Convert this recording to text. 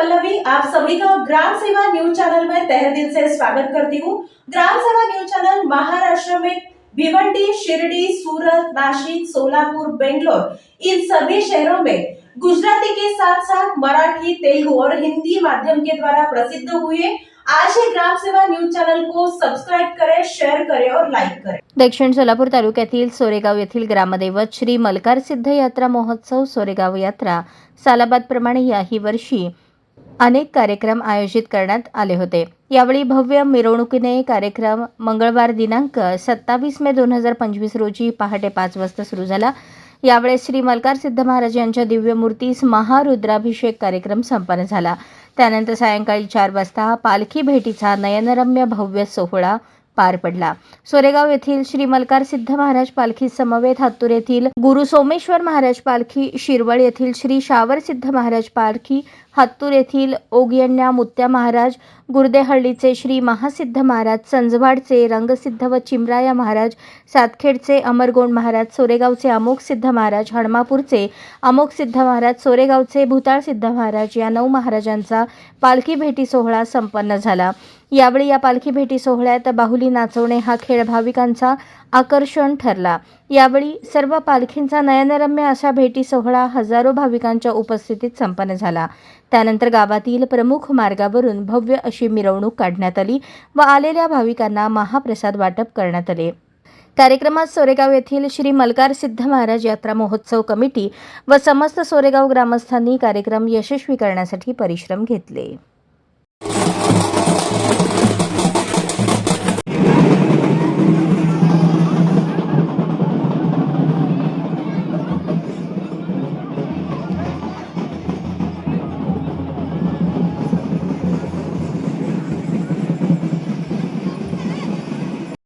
पल्लवी आप सभी का ग्राम सेवा न्यूज चैनल में तहे दिल से स्वागत करती हूँ। ग्राम सेवा न्यूज चैनल महाराष्ट्र में भिवंडी शिरडी सूरत नासिक सोलापुर बेंगलोर इन सभी शहरों में गुजराती के साथ साथ मराठी तेलुगु और हिंदी माध्यम के द्वारा प्रसिद्ध हुए आज ही ग्राम सेवा न्यूज चैनल को सब्सक्राइब करें शेयर करें और लाइक करें। दक्षिण सोलापूर तालुक्यातील सोरेगाव येथील ग्रामदैवत श्री मलकार सिद्ध यात्रा महोत्सव सोरेगाव यात्रा सालाबाद प्रमाणे याही वर्षी अनेक कार्यक्रम आयोजित करण्यात आले होते. यावेळी भव्य मिरवणुकीने कार्यक्रम मंगळवार दिनांक सत्तावीस मे दोन हजार पंचवीस रोजी पहाटे पाच वाजता सुरू झाला. यावेळेस श्री मल्कार सिद्ध महाराज यांच्या दिव्य मूर्तीस महारुद्राभिषेक कार्यक्रम संपन्न झाला. त्यानंतर सायंकाळी चार वाजता पालखी भेटीचा नयनरम्य भव्य सोहळा पार पडला. सोरेगाव येथील श्री मलकार सिद्ध महाराज पालखी समवेत हातूर येथील गुरु सोमेश्वर महाराज पालखी शिरवळ येथील श्री शावर सिद्ध महाराज पालखी हातूर येथील ओगियण्या मुत्या महाराज गुर्देहळ्ळीचे श्री महासिद्ध महाराज संजवाडचे रंगसिद्ध व चिमराया महाराज सातखेडचे अमरगोंड महाराज सोरेगावचे अमोक सिद्ध महाराज हडमापूरचे अमोक सिद्ध महाराज सोरेगावचे भूताळ सिद्ध महाराज या नऊ महाराजांचा पालखी भेटी सोहळा संपन्न झाला. यावेळी या पालखी भेटी सोहळ्यात बाहुली नाचवणे हा खेळ भाविकांचा आकर्षण ठरला. यावेळी सर्व पालखींचा नयनरम्य अशा भेटी सोहळा हजारो भाविकांच्या उपस्थितीत संपन्न झाला. त्यानंतर गावातील प्रमुख मार्गावरून भव्य अशी मिरवणूक काढण्यात आली व आलेल्या भाविकांना महाप्रसाद वाटप करण्यात आले. कार्यक्रमात सोरेगाव येथील श्री मलकार सिद्ध महाराज यात्रा महोत्सव कमिटी व समस्त सोरेगाव ग्रामस्थांनी कार्यक्रम यशस्वी करण्यासाठी परिश्रम घेतले. Thank you.